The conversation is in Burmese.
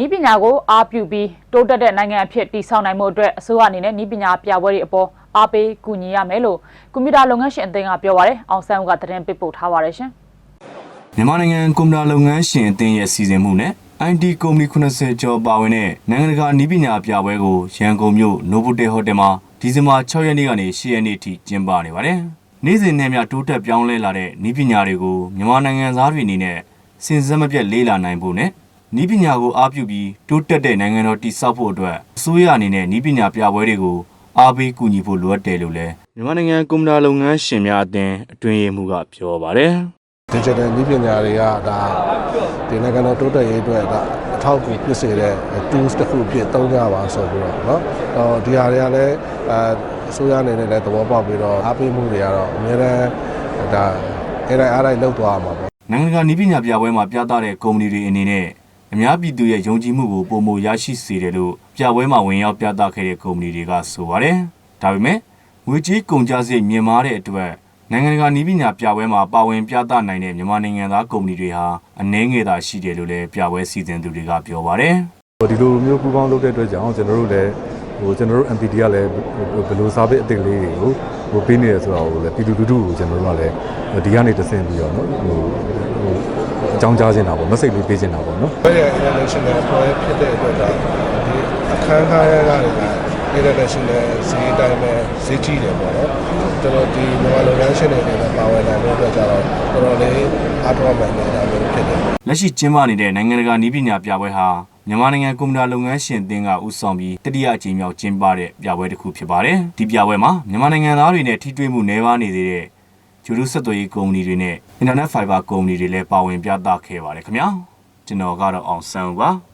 ဤပညာကိုအားပြုပြီးတိုးတက်တဲ့နိုင်ငံအဖြစ်တည်ဆောက်နိုင်မှုအတွက်အစိုးရအနေနဲ့ဤပညာပြပွဲတွေအပေါ်အားပေးကူညီရမယ်လို့ကွန်ပျူတာလုပ်ငန်းရှင်အသင်းကပြောပါရယ်အောင်ဆန်းဦးကသတင်းပေးပို့ထားပါရယ်ရှင်မြန်မာနိုင်ငံကွန်ပျူတာလုပ်ငန်းရှင်အသင်းရဲ့စီစဉ်မှုနဲ့ IT ကုမ္ပဏီ80ကျော်ပါဝင်တဲ့နိုင်ငံတကာနည်းပညာပြပွဲကိုရန်ကုန်မြို့ Novotel Hotel မှာဒီဇင်ဘာ6ရက်နေ့ကနေ10ရက်နေ့ထိကျင်းပနေပါတယ်။နေ့စဉ်နဲ့မျှတိုးတက်ပြောင်းလဲလာတဲ့နည်းပညာတွေကိုမြန်မာနိုင်ငံသားတွေအနေနဲ့စဉ်ဆက်မပြတ်လေ့လာနိုင်ဖို့နဲ့ နည်းပညာကိုအားပြုပြီးတိုးတက်တဲ့နိုင်ငံတော်တည်ဆောက်ဖို့အတွက်အစိုးရအနေနဲ့နည်းပညာပြပွဲတွေကိုအားပေးကူညီဖို့လိုအပ်တယ်လို့လည်းမြန်မာနိုင်ငံကွန်ပျူတာလုပ်ငန်းရှင်များအသင်းအတွင်းရေးမှူးကပြောပါတယ်။ digital နည်းပညာတွေကဒါဒီနိုင်ငံတော်တိုးတက်ရေးအတွက်ဒါအထောက်အကူဖြစ်စေတဲ့ tools တစ်ခုဖြစ်သုံးကြပါဆိုပြီးတော့เนาะအော်ဒီဟာတွေကလည်းအဲအစိုးရအနေနဲ့လည်းသဘောပေါက်ပြီးတော့အားပေးမှုတွေကတော့အများအားဒါအဲ့ဒါအားလိုက်လောက်သွားမှာပေါ့ နိုင်ငံတကာနည်းပညာပြပွဲမှာပြသတဲ့ကုမ္ပဏီတွေအနေနဲ့ အများပြည်သူရဲ့ယုံကြည်မှုကိုပုံမရရှိစေတယ်လို့ပြပွဲမှာဝင်ရောက်ပြသခဲ့တဲ့ကုမ္ပဏီတွေကဆိုပါတယ်။ဒါပေမဲ့ငွေကြေးကုန်ကျစရိတ်မြင့်မားတဲ့အတွက်နိုင်ငံတကာနည်းပညာပြပွဲမှာပါဝင်ပြသနိုင်တဲ့မြန်မာနိုင်ငံသားကုမ္ပဏီတွေဟာအနည်းငယ်သာရှိတယ်လို့လည်းပြပွဲစီစဉ်သူတွေကပြောပါတယ်။ဟိုဒီလိုမျိုးပူပေါင်းလုပ်တဲ့အတွက်ကြောင့်ကျွန်တော်တို့လည်း ဟိုကျွန်တော်တို့ MPD ကလည်းဘယ်လို service အသစ်ကလေးတွေကိုဟိုပေးနေရဆိုတော့ဟိုလည်းပြည်သူလူထုကိုကျွန်တော်တို့ကလည်းဒီကနေတဆင့်ပြီးတော့နော်ဟိုဟိုအကြောင်းကြားနေတာပေါ့ message လေးပေးနေတာပေါ့နော်ဘယ်ရဲ့ international project ဖြစ်တဲ့အတွက်ဒါဒီအခမ်းအနားရတာတွေက international ဈေးတိုင်းပဲဈေးကြီးတယ်ပေါ့နော်ကျွန်တော်ဒီမြန်မာလုပ်ငန်းရှင်တွေနဲ့ပါဝင်လာတဲ့အတွက်ကျတော့တော်တော်လေးအားထုတ်မှန်နေတာမျိုးဖြစ်တယ်လက်ရှိကျင်းပနေတဲ့နိုင်ငံတကာနည်းပညာပြပွဲဟာ မြန်မာနိုင်ငံကွန်ပျူတာလုပ်ငန်းရှင်အသင်းကဦးဆောင်ပြီးတတိယအကြိမ်မြောက်ကျင်းပတဲ့ပြပွဲတစ်ခုဖြစ်ပါတယ်။ဒီပြပွဲမှာမြန်မာနိုင်ငံသားတွေနဲ့ထိတွေ့မှုနှဲပါနေသေးတဲ့ဂျူရုဆက်သွယ်ရေးကုမ္ပဏီတွေနဲ့ Internet Fiber ကုမ္ပဏီတွေလည်းပါဝင်ပြသခဲ့ပါတယ်ခင်ဗျာ။ကျွန်တော်ကတော့အောင်ဆန်းဦးပါ။